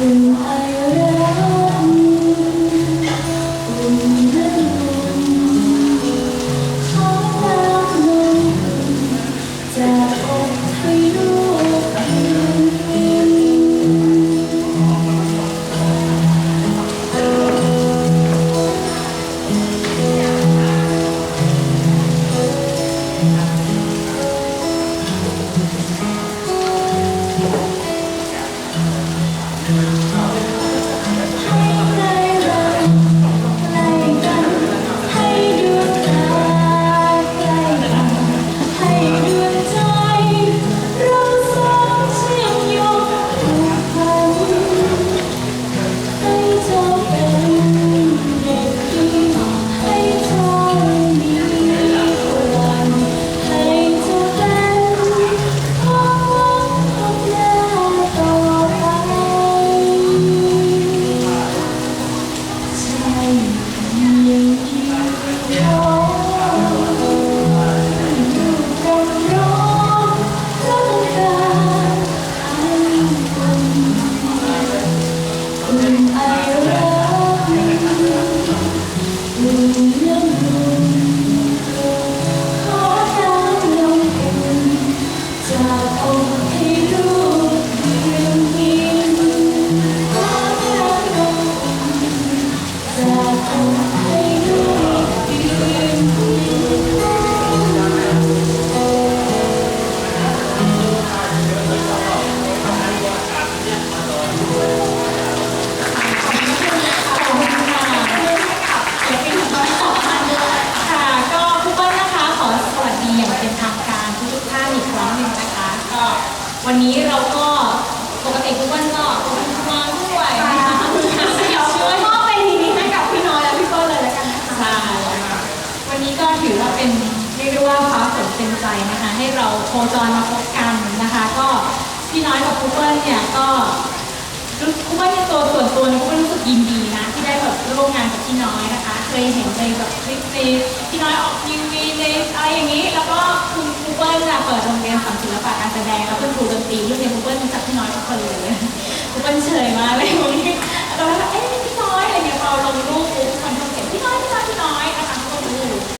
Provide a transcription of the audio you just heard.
人海悠。 วันนี้เราก็ปกติทุกวันก็ทุกมางด้วยนะคะเดี๋ยวช่วยมอบไปทีนี้ให้กับพี่น้อยและพี่เปิ้ลเลยแล้วกันนะคะใช่วันนี้ก็ถือว่าเป็นเรียกได้ว่าฟ้าฝนเป็นใจนะคะ ให้เราโคจรมาพบกันนะคะ ก็พี่น้อยกับพี่เปิ้ลเนี่ยก็ รู้ครูเปิ้ลในตัวส่วนตัวเนี่ยครูเปิ้ลรู้สึกยินดีนะ ที่ได้แบบร่วมงานกับพี่น้อยนะคะ เคยเห็นในแบบคลิปในพี่น้อยออกทีวีในอะไรอย่างนี้ แล้วก็คุณครูเปิ้ลจะเปิดโรงเรียนสอนศิลปะการแสดงแล้วเป็นครูดนตรีรุ่นเดียวครูเปิ้ล